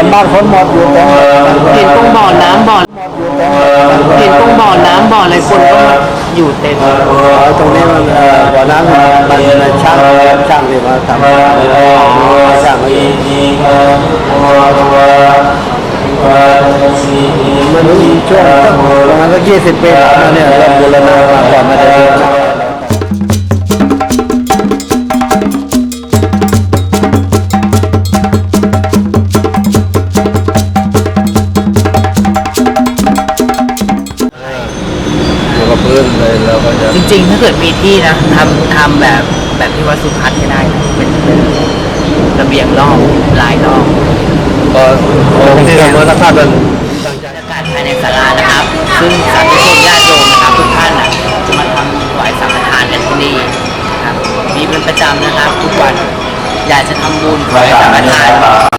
อนบ้านคนหมดอยู่เต็มเห็นตรงบ่อน้ำบ่อเห็นตรงบ่อน้ำบ่ออะไรคนก็มาอยู่เต็มตรงนี้มันเอ่อบ่อน้ำมันมันช่างช่างที่มาทำช่างมาอีกมันมีช่วงประมาณสักยี่สิบปีแล้วเนี่ยเริ่มบูรณา เลยเราก็จะจริงๆ ถ้าเกิดมีที่นะทำทำแบบแบบที่วัดสุทัศน์ก็ได้นะเป็นเป็นระเบียงรอบลายรอบก็องค์ที่ทำวัฒนธรรมเป็นบรรยากาศภายในศาลานะครับ ซึ่งสาธุชนญาติโยมนะครับทุกท่านนะจะมาทำถวายสังฆทานกันที่นี่นะครับมีเป็นประจำนะครับ ทุกวันอยากจะทำบุญถวายสังฆทาน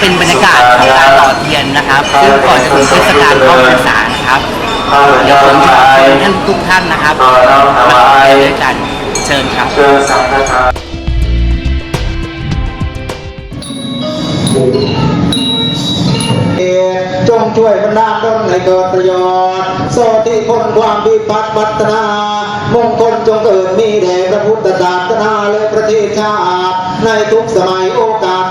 เป็นบรรยากาศของการหล่อเทียนนะครับ ซึ่งก่อนจะถึงเทศกาลเข้าพรรษานะครับเดี๋ยวผมจะเชิญท่านทุกท่านนะครับมาหล่อเทียนด้วยกันเชิญครับจงช่วยบรรดาลดลให้เกิดประโยชน์โสติพ้นความวิปัสสนามงคลจงเกิดมีแด่พระพุทธศาสนาและประเทศชาติในทุกสมัยโอกาส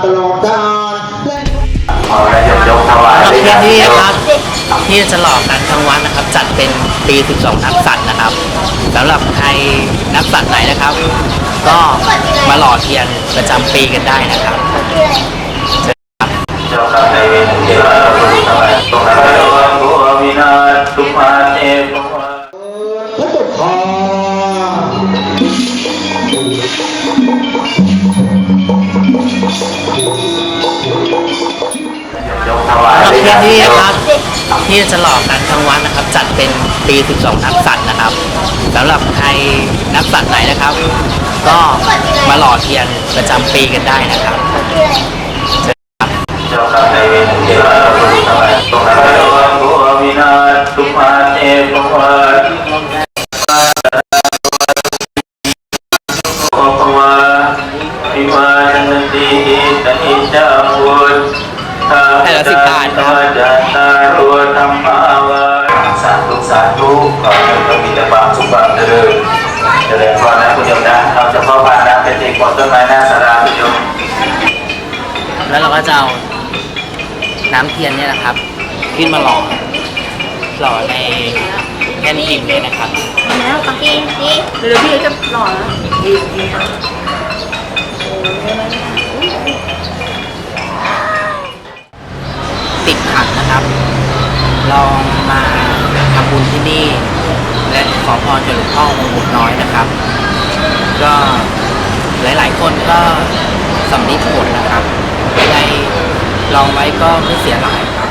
ทศนี้นะครับที่จะหลอกกันทั้งวันนะครับ จัดเป็นปี 12 นักสัตว์นะครับสำหรับใครนักสัตว์ไหนนะครับ ก็มาหล่อเทียนประจำปีกันได้นะครับ นี้นะครับที่จะหลอกกันทั้งวันนะครับ จัดเป็นปี 12 นักสัตว์นะครับสำหรับใครนักสัตว์ไหนนะครับ ก็มาหล่อเทียนประจำปีกันได้นะครับ ละสิบบาทครับจัตตารุธรรมาวาสาธุสาธุขอให้เรามีแต่ความสุขความเจริญเจริญพรนะคุณโยมนะเราจะเข้าบ้านนะเป็นเด็กกดต้นไม้หน้าสาราคุณโยมแล้วเราก็จะเอาน้ำเทียนเนี่ยนะครับ ขึ้นมาหล่อหล่อในแท่นพิมพ์เนี่ยนะครับแล้วปักกี้นี่เดี๋ยวพี่จะหล่อแล้วี่และขอพรจากหลวงพ่อองค์บุตรน้อยนะครับ ก็หลายๆ คนก็สำนึกผลนะครับได้ลองไว้ก็ไม่เสียหายครับ